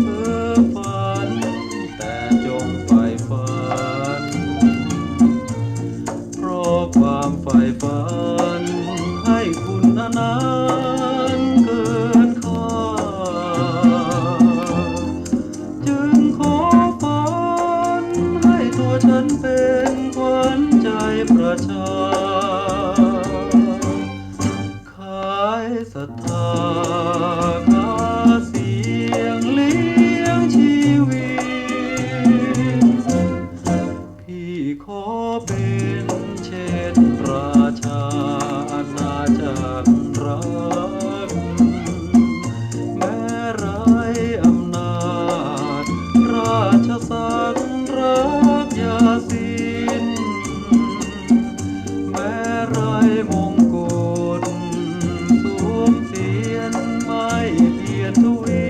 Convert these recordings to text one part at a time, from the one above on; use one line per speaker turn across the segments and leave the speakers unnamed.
เพ้อฝัน แต่จงไฟฝัน เพราะความไฟฝัน ให้คุณนันเกินค่าจึงขอฝัน ให้ตัวฉันเป็นขวัใจประชา ขายศรัทธา นเช่นราชาอาณาจักรรักแม้ไรอำนาจ ราชสังรักยาสินแม้ไรมงกุฎสวมเสียไม่เพียรทวิ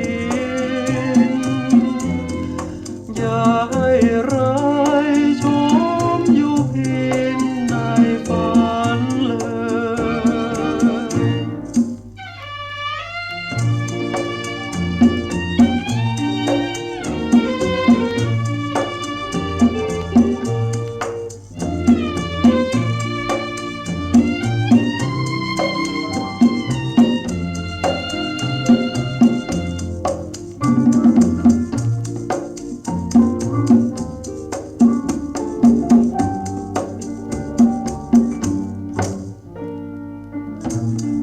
ย่ Thank you.